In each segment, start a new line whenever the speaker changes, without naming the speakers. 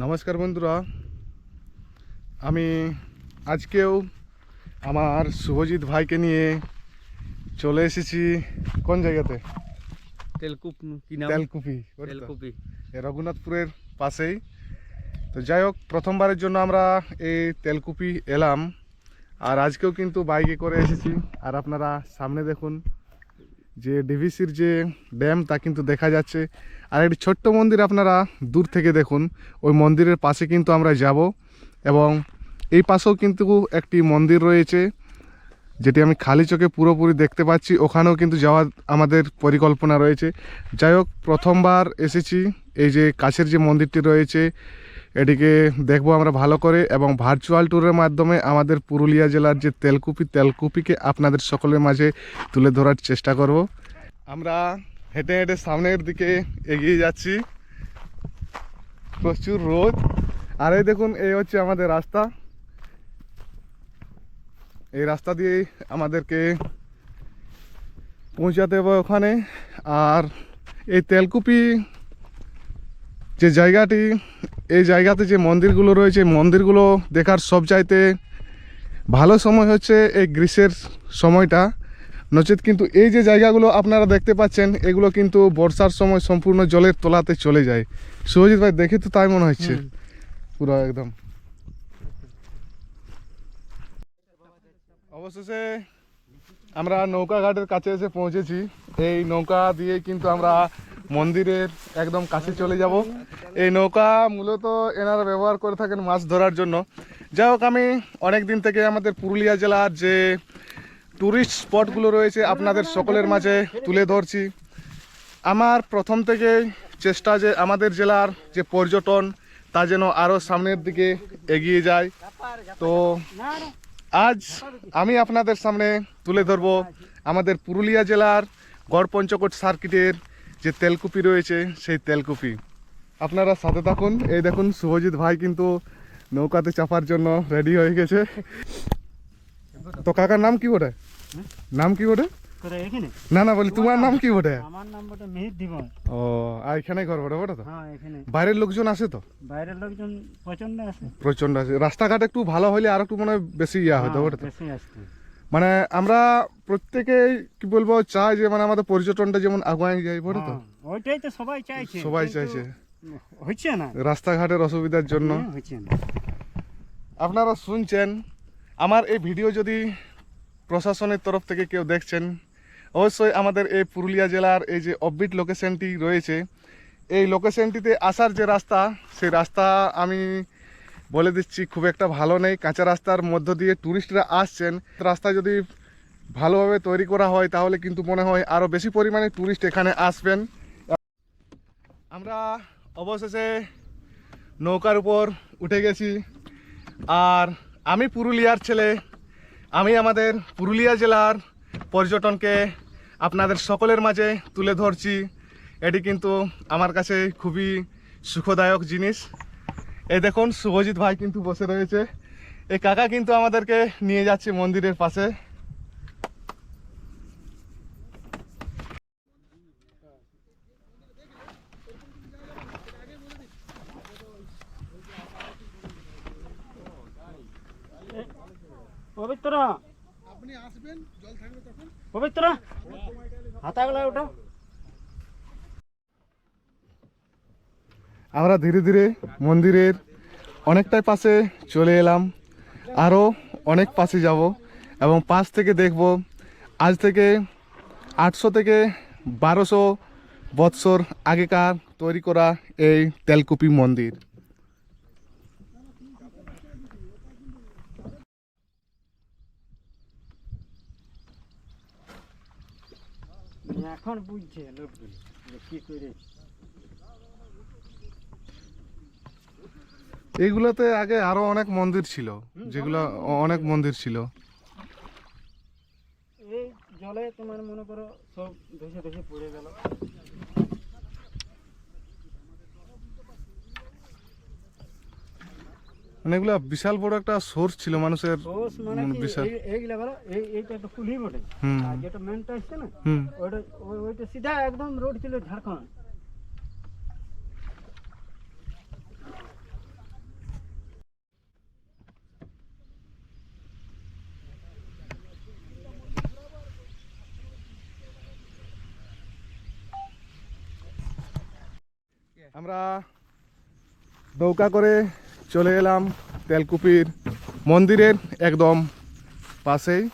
নমস্কার বন্ধুরা। আমি আজকেও আমার শুভজিৎ ভাইকে নিয়ে চলে এসেছি। কোন জায়গাতে?
তেলকুপ
তেলকুপি
তেলকুপি।
রঘুনাথপুরের পাশেই। তো যাই হোক প্রথমবারের জন্য আমরা এই তেলকুপি এলাম। আর আজকেও কিন্তু বাইকে করে এসেছি। আর আপনারা সামনে দেখুন যে ডিভিসির যে ড্যাম, তা কিন্তু দেখা যাচ্ছে। আর একটি ছোট্ট মন্দির আপনারা দূর থেকে দেখুন। ওই মন্দিরের পাশে কিন্তু আমরা যাব এবং এই পাশেও কিন্তু একটি মন্দির রয়েছে, যেটি আমি খালি চোখে পুরোপুরি দেখতে পাচ্ছি। ওখানেও কিন্তু যাওয়ার আমাদের পরিকল্পনা রয়েছে। যাই হোক, প্রথমবার এসেছি। এই যে কাছের যে মন্দিরটি রয়েছে এটিকে দেখব আমরা ভালো করে এবং ভার্চুয়াল ট্যুরের মাধ্যমে আমাদের পুরুলিয়া জেলার যে তেলকুপি, তেলকুপিকে আপনাদের সকলের মাঝে তুলে ধরার চেষ্টা করব। আমরা হেঁটে হেঁটে সামনের দিকে এগিয়ে যাচ্ছি। প্রচুর রোদ। আর এই দেখুন, এই হচ্ছে আমাদের রাস্তা। এই রাস্তা দিয়ে আমাদেরকে পৌঁছাতে হবে ওখানে। আর এই তেলকুপি যে জায়গাটি এই জায়গাতে যে মন্দিরগুলো রয়েছে মন্দিরগুলো দেখার সব চাইতে ভালো সময় হচ্ছে এই গ্রীষ্মের সময়টা। নচেত কিন্তু এই যে জায়গাগুলো আপনারা দেখতে পাচ্ছেন এগুলো কিন্তু বর্ষার সময় সম্পূর্ণ জলের তলাতে চলে যায়। সুরজিৎ ভাই দেখে তো তাই মনে হচ্ছে? পুরো একদম। অবশেষে আমরা নৌকা ঘাটের কাছে এসে পৌঁছেছি। এই নৌকা দিয়ে কিন্তু আমরা মন্দিরের একদম কাছে চলে যাব। এই নৌকা মূলত এনারা ব্যবহার করে থাকেন মাছ ধরার জন্য। যাই হোক, আমি অনেক দিন থেকে আমাদের পুরুলিয়া জেলার যে ট্যুরিস্ট স্পটগুলো রয়েছে আপনাদের সকলের মাঝে তুলে ধরছি। আমার প্রথম থেকে চেষ্টা যে আমাদের জেলার যে পর্যটন, তা যেন আরও সামনের দিকে এগিয়ে যায়। তো আজ আমি আপনাদের সামনে তুলে ধরব আমাদের পুরুলিয়া জেলার গড় পঞ্চকোট সার্কিটের যে তেলকুপি রয়েছে সেই তেলকুপি। আপনারা সাথে থাকুন। এই দেখুন শুভজিৎ ভাই কিন্তু নৌকাতে চাপার জন্য রেডি হয়ে গেছে। তো কাকার নাম কি ওটা নাম কি ওটা না না বলি তোমার নাম কি ওটা
আমার নাম বটে মিহির দিবন।
ও আর এখানে ঘর ওটা ওটা তো?
হ্যাঁ
বাইরের লোকজন আসে তো?
বাইরের লোকজন প্রচণ্ড আছে
প্রচণ্ড আছে রাস্তাঘাট একটু ভালো হলে আর একটু মানে বেশি ইয়া হতো
হ্যাঁ,
ওটা তো?
বেশি আসছে
মানে আমরা প্রত্যেকেই কি বলব চাই যে মানে আমাদের পর্যটনটা যেমন আগুয়াই যায় বলে তো
ওইটাই তো সবাই চাইছে।
সবাই চাইছে।
হচ্ছে না।
রাস্তাঘাটের অসুবিধার জন্য।
হ্যাঁ, হচ্ছে না।
আপনারা শুনছেন আমার এই ভিডিও যদি প্রশাসনের তরফ থেকে কেউ দেখছেন অবশ্যই আমাদের এই পুরুলিয়া জেলার এই যে অববিট লোকেশনটি রয়েছে এই লোকেশনটিতে আসার যে রাস্তা সেই রাস্তা আমি বলে দিচ্ছি, খুব একটা ভালো নেই। কাঁচা রাস্তার মধ্য দিয়ে ট্যুরিস্টরা আসছেন। রাস্তা যদি ভালোভাবে তৈরি করা হয়, তাহলে কিন্তু মনে হয় আরও বেশি পরিমাণে ট্যুরিস্ট এখানে আসবেন। আমরা অবশেষে নৌকার উপর উঠে গেছি। আর আমি পুরুলিয়ার ছেলে। আমি আমাদের পুরুলিয়া জেলার পর্যটনকে আপনাদের সকলের মাঝে তুলে ধরছি। এটি কিন্তু আমার কাছে খুবই সুখদায়ক জিনিস। এই দেখুন শুভজিৎ ভাই কিন্তু বসে রয়েছে। এই কাকা কিন্তু আমাদেরকে নিয়ে যাচ্ছে মন্দিরের পাশে।
পবিত্র। আপনি আসবেন জল থাকবে তখন। পবিত্র। হাতাগুলা ওটা
আমরা ধীরে ধীরে মন্দিরের অনেকটাই পাশে চলে এলাম। আরও অনেক পাশে যাব এবং পাশ থেকে দেখব আজ থেকে আটশো থেকে বারোশো বৎসর আগেকার তৈরি করা এই তেলকুপি মন্দির।
এখন বুঝছে লোকগুলো কি করে
এইগুলোতে আগে আরও অনেক মন্দির ছিল যেগুলো অনেক মন্দির ছিল।
এই জলে তোমার মনে করো সব ধসে ধসে পড়ে গেল।
মানে এগুলো বিশাল বড় একটা সোর্স ছিল মানুষের
সোর্স মানে
বিশাল
এইগুলা বলো এই এইটা একটা কুলি বটে। আর যেটা মেনটা আসছে না ওইটা ওইটা সিধা একদম রোড ছিল ঝাড়খণ্ড।
আমরা নৌকা করে চলে এলাম তেলকুপির মন্দিরের একদম পাশেই।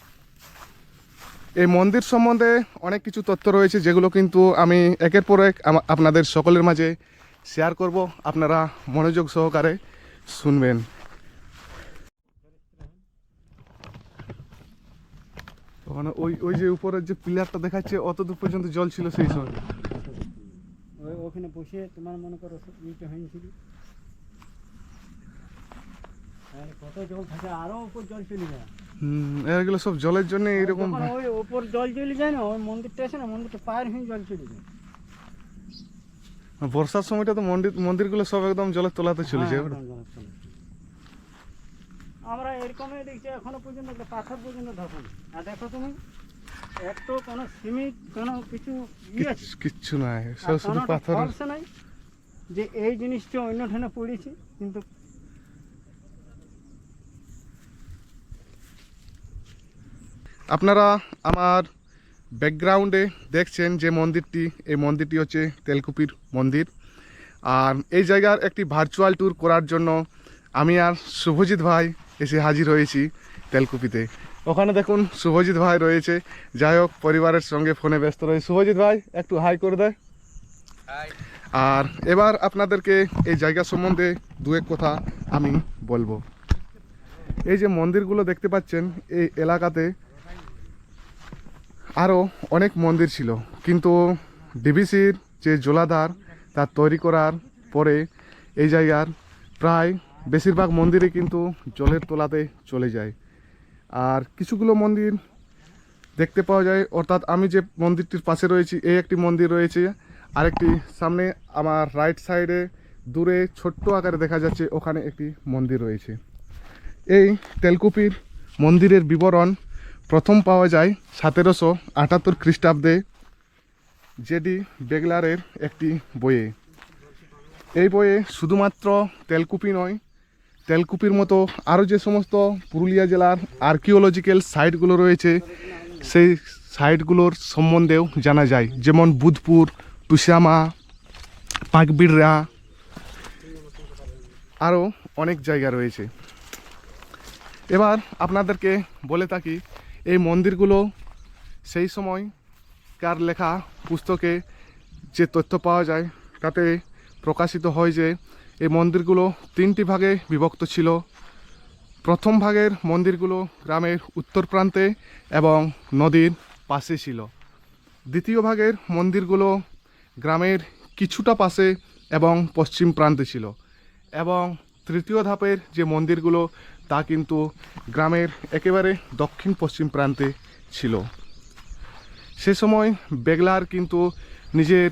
এই মন্দির সম্বন্ধে অনেক কিছু তথ্য রয়েছে, যেগুলো কিন্তু আমি একের পর এক আপনাদের সকলের মাঝে শেয়ার করব। আপনারা মনোযোগ সহকারে শুনবেন। ওখানে ওই ওই যে উপরের যে পিলারটা দেখাচ্ছে অত দূর পর্যন্ত জল ছিল সেই সময়।
ওখানে বসে তোমার মনে করো ইটা হয়েছিল। কত জল থাকে আরও উপর জল চলে যায়।
হুম এগুলো সব জলের জন্য এইরকম
যখন ওই উপর জল চলে যায় না ওই মন্দিরটা আছে না মন্দিরটা পায়ের হয়ে জল চলে যায়।
বর্ষার সময়টা তো মন্দির মন্দিরগুলো সব একদম জলের তলাতে চলে যায়।
হ্যাঁ, চলে আমরা এরকমই দেখছি এখনও পর্যন্ত পাথর পর্যন্ত ধরো আর দেখো তুমি একটু কোনো সিমিট কোনো কিছু ইয়ে
কিচ্ছু নাই। শুধু পাথর
নাই যে এই জিনিসটা অন্য ঠানে পড়েছে? কিন্তু
আপনারা আমার ব্যাকগ্রাউন্ডে দেখছেন যে মন্দিরটি এই মন্দিরটি হচ্ছে তেলকুপির মন্দির। আর এই জায়গার একটি ভার্চুয়াল ট্যুর করার জন্য আমি আর শুভজিৎ ভাই এসে হাজির হয়েছি তেলকুপিতে। ওখানে দেখুন শুভজিৎ ভাই রয়েছে। যাই হোক, পরিবারের সঙ্গে ফোনে ব্যস্ত রয়েছে। শুভজিৎ ভাই, একটু হাই করে দেয়। আর এবার আপনাদেরকে এই জায়গা সম্বন্ধে দু এক কথা আমি বলব। এই যে মন্দিরগুলো দেখতে পাচ্ছেন, এই এলাকাতে আরও অনেক মন্দির ছিল। কিন্তু ডিবিসির যে জলাধার তার তৈরি করার পরে এই জায়গার প্রায় বেশিরভাগ মন্দিরে কিন্তু জলের তোলাতে চলে যায়। আর কিছুগুলো মন্দির দেখতে পাওয়া যায়। অর্থাৎ আমি যে মন্দিরটির পাশে রয়েছি, এই একটি মন্দির রয়েছে। আরেকটি সামনে আমার রাইট সাইডে দূরে ছোট্ট আকারে দেখা যাচ্ছে, ওখানে একটি মন্দির রয়েছে। এই তেলকুপির মন্দিরের বিবরণ প্রথম পাওয়া যায় সতেরোশো আটাত্তর খ্রিস্টাব্দে জেডি বেগলারের একটি বইয়ে। এই বইয়ে শুধুমাত্র তেলকুপি নয় তেলকুপির মতো আরও যে সমস্ত পুরুলিয়া জেলার আর্কিওলজিক্যাল সাইটগুলো রয়েছে, সেই সাইটগুলোর সম্বন্ধেও জানা যায়। যেমন বুধপুর টুসামা পাকবিড়রা, আরও অনেক জায়গা রয়েছে। এবার আপনাদেরকে বলে থাকি, এই মন্দিরগুলো সেই সময় কার লেখা পুস্তকে যে তথ্য পাওয়া যায়, তাতে প্রকাশিত হয় যে এই মন্দিরগুলো তিনটি ভাগে বিভক্ত ছিল। প্রথম ভাগের মন্দিরগুলো গ্রামের উত্তর প্রান্তে এবং নদীর পাশে ছিল। দ্বিতীয় ভাগের মন্দিরগুলো গ্রামের কিছুটা পাশে এবং পশ্চিম প্রান্তে ছিল। এবং তৃতীয় ধাপের যে মন্দিরগুলো, তা কিন্তু গ্রামের একেবারে দক্ষিণ পশ্চিম প্রান্তে ছিল। সে সময় বেগলার কিন্তু নিজের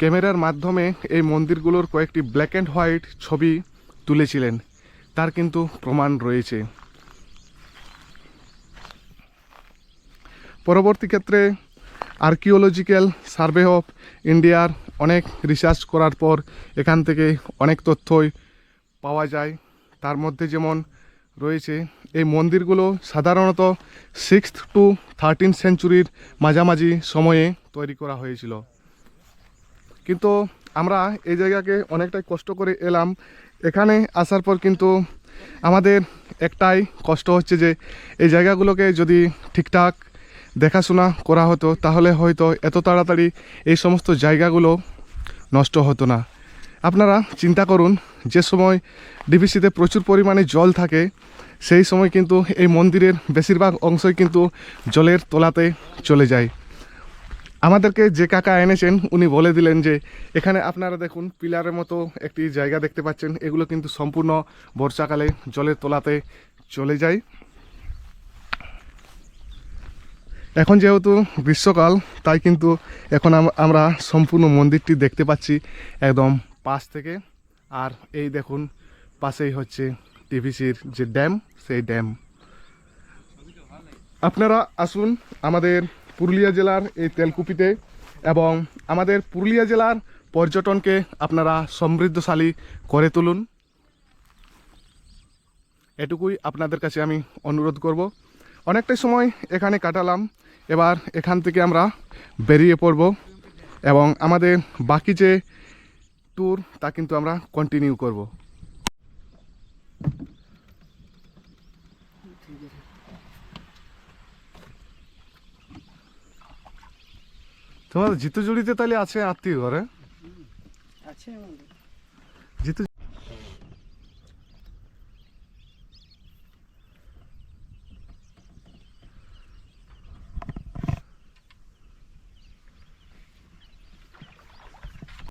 ক্যামেরার মাধ্যমে এই মন্দিরগুলোর কয়েকটি ব্ল্যাক অ্যান্ড হোয়াইট ছবি তুলেছিলেন। তার কিন্তু প্রমাণ রয়েছে। পরবর্তী ক্ষেত্রে আর্কিওলজিক্যাল সার্ভে অফ ইন্ডিয়ার অনেক রিসার্চ করার পর এখান থেকে অনেক তথ্যই পাওয়া যায়। তার মধ্যে যেমন রয়েছে, এই মন্দিরগুলো সাধারণত সিক্সথ টু থার্টিন সেঞ্চুরির মাঝামাঝি সময়ে তৈরি করা হয়েছিল। কিন্তু আমরা এই জায়গাকে অনেকটাই কষ্ট করে এলাম। এখানে আসার পর কিন্তু আমাদের একটাই কষ্ট হচ্ছে যে এই জায়গাগুলোকে যদি ঠিকঠাক দেখাশোনা করা হতো, তাহলে হয়তো এত তাড়াতাড়ি এই সমস্ত জায়গাগুলো নষ্ট হতো না। আপনারা চিন্তা করুন, যে সময় ডিভিসিতে প্রচুর পরিমাণে জল থাকে, সেই সময় কিন্তু এই মন্দিরের বেশিরভাগ অংশই কিন্তু জলের তলাতে চলে যায়। আমাদেরকে যে কাকা এনেছেন, উনি বলে দিলেন যে, এখানে আপনারা দেখুন, পিলারের মতো একটি জায়গা দেখতে পাচ্ছেন। এগুলো কিন্তু সম্পূর্ণ বর্ষাকালে জলের তলাতে চলে যায়। এখন যেহেতু গ্রীষ্মকাল, তাই কিন্তু এখন আমরা সম্পূর্ণ মন্দিরটি দেখতে পাচ্ছি একদম পাশ থেকে। আর এই দেখুন, পাশেই হচ্ছে টিভিসির যে ড্যাম, সেই ড্যাম। আপনারা আসুন আমাদের পুরুলিয়া জেলার এই তেলকুপিতে এবং আমাদের পুরুলিয়া জেলার পর্যটনকে আপনারা সমৃদ্ধশালী করে তুলুন। এটুকুই আপনাদের কাছে আমি অনুরোধ করব। অনেকটাই সময় এখানে কাটালাম। এবার এখান থেকে আমরা বেরিয়ে পড়ব এবং আমাদের বাকি যে ট্যুর তা কিন্তু আমরা কন্টিনিউ করব। তোমাদের জিতুজুড়িতে তাহলে আছে আত্মীয় ঘরে?
আছে আমাদের।